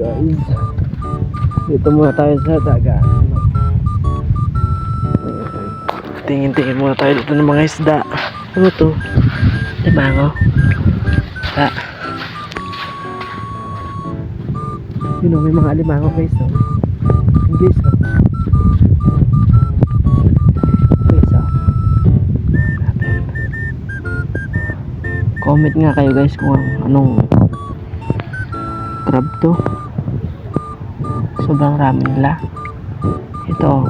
guys. Dito muna tayo sa dagat. Tingin-tingin muna tayo dito ng mga isda. Ano to? Limango. Ah. Yun o, may mga alimango guys. Oh. Guys, oh. Guys, oh. Natin. Comment nga kayo guys kung anong crab to. Sobrang rami nila. Ito.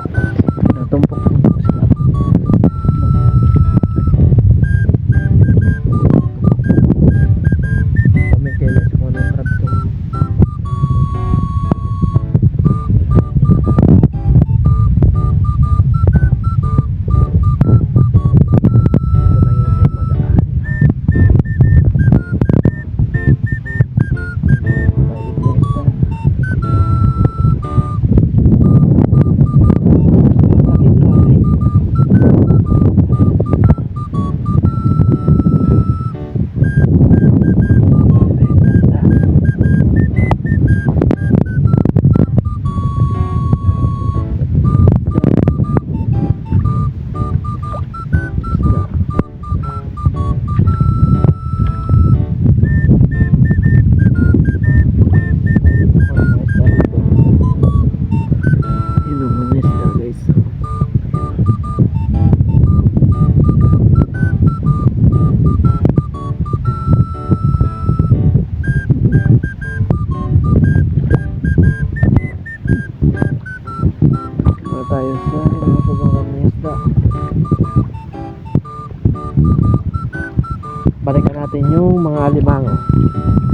Mga alimango.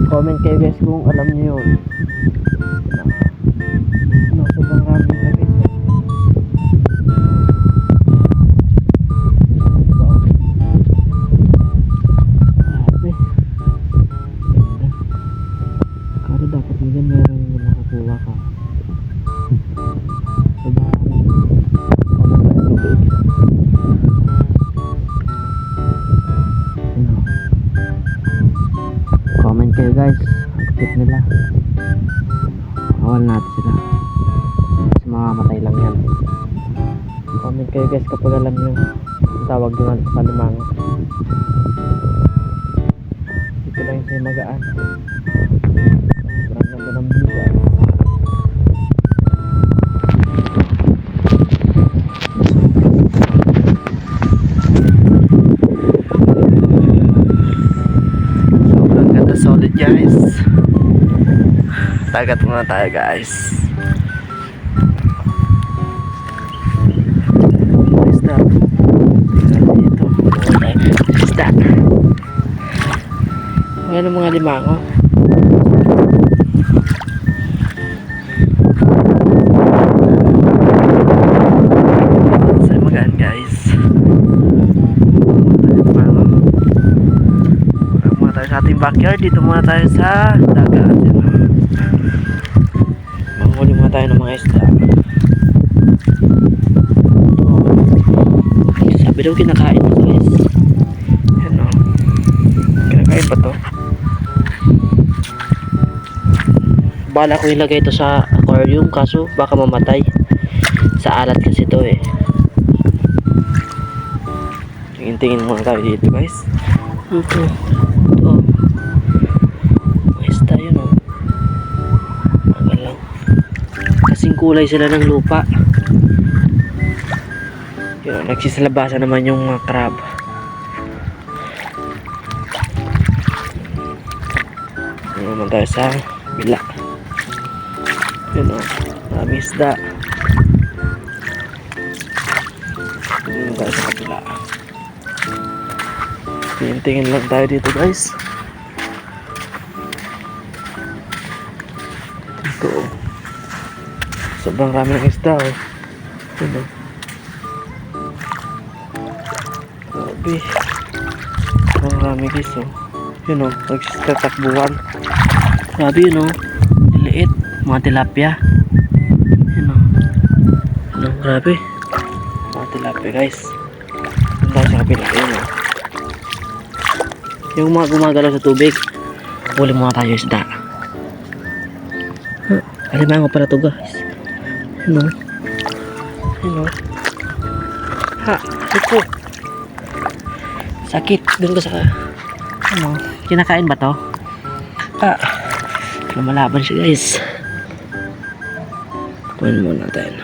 Comment kayo guys kung alam niyo yun. Kayo guys. Ang cute nila. Awal natin sila. Kasi mamamatay lang yan. Comment kayo guys kapag alam nyo ang tawag doon sa limango. Dito lang yung magaan. Dagat muna tayo guys. Isda. Dito. Isda. Ayan ang mga limango. Sa magaan guys. Limango. Wala muna tayo sa ating backyard. Dito muna tayo sa dagat. Yan. Manghuli muna tayo ng mga isda. Oh. Sabi daw kinakain mo guys. Yan o. Kinakain ba to? Bala ko ilagay ito sa aquarium kaso baka mamatay. Sa alat kasi to eh. Tingin-tingin muna tayo dito guys. Ito. Ito. Kulay sila ng lupa. Yun, nagsisilabasan naman yung mga crab. Yun naman tayo sa bila. Yun o, marami isda. Yun tayo sa kabila. Tingin-tingin lang tayo dito guys. Ito oh. Sobrang rami ng isda oh. Yun oh. Grabe. Sobrang rami guys oh. Yun oh, nagsistatakbuhan. Grabe yun oh. Liliit. Mga tilapia. Yun oh. Ano, grabe. Mga tilapia guys. Yun tayo sa kapila. Yun oh. Yung mga gumagalaw sa tubig. Huli muna tayo isda. Alimango pala to guys. Ano? Ano? Ha, ito. Sakit. Doon ko sa... Ano? Kinakain ba to? Ah. Lumalaban siya guys. Kunin muna natin.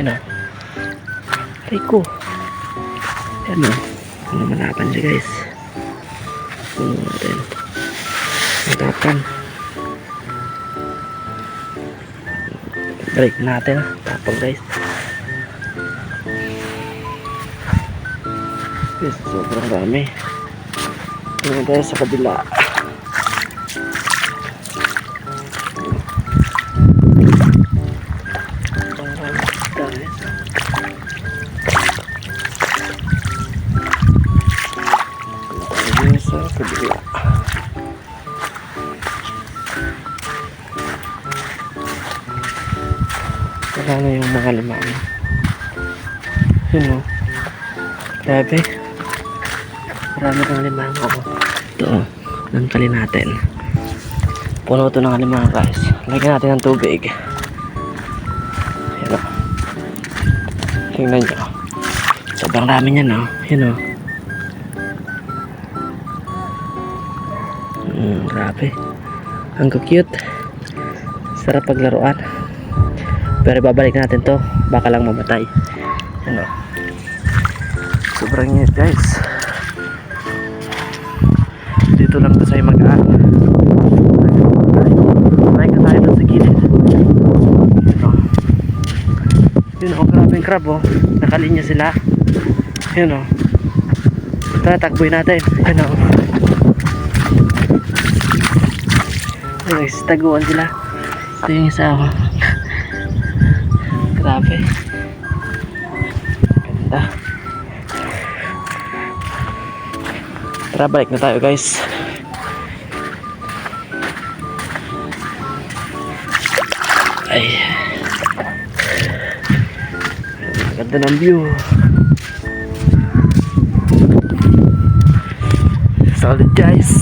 Yan o. Aray ko. Yan o. Lumalaban siya guys. Kunin muna natin. Tapan. Break natin. Tapang guys. Yes, sobrang dami. Tingnan tayo sa kabila. Mga limang. Yun o. Grabe. Marami ng limang ako. Ito o. Nantali natin. Puno ito ng limang guys. Lagyan natin ng tubig. Yan o. Tingnan nyo. Sobrang dami niyan o. Yan o. Grabe. Ang cute. Sarap paglaruan. Pero babalik natin to. Baka lang mamatay. Ano? Sobrang init guys. Dito lang sa magaan. Balik na tayo sa gilid. Ito. Yun oh, grabe yung crab oh. Nakalinya sila. Yun oh. Tara, takboy natin. Yun oh. Ayun, nagsitaguan sila. Ito yung isa oh. Grabe. Ganda. Tara, balik na tayo guys. Ay. Ganda ng view. Solid guys.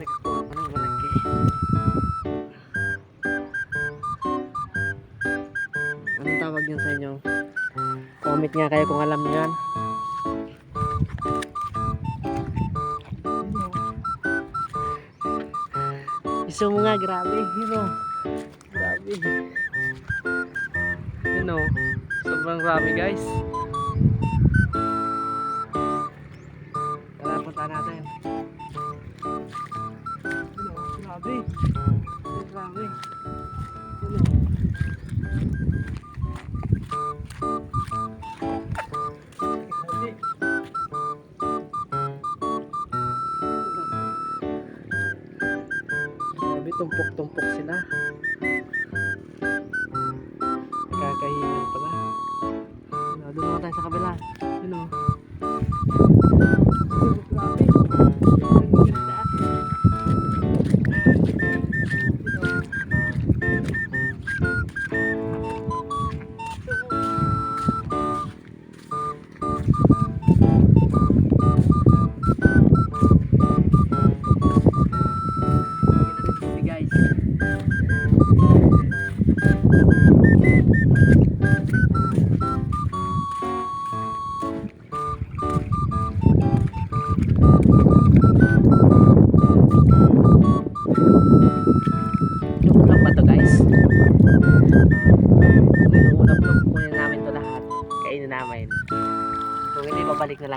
Nakakuha ko ng. Comment nga kayo kung alam niyo yan. Gusto mo nga, grabe. O. Grabe. O. Sobrang rami guys. Tumpok-tumpok sila.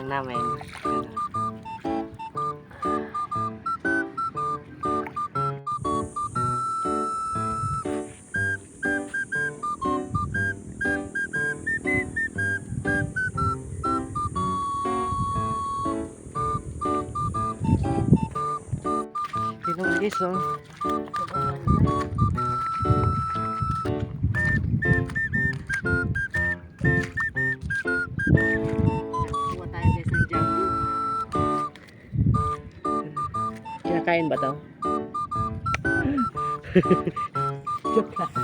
Lang namin. Dito mga guys, oh. Kinakain ba to? Joke lang.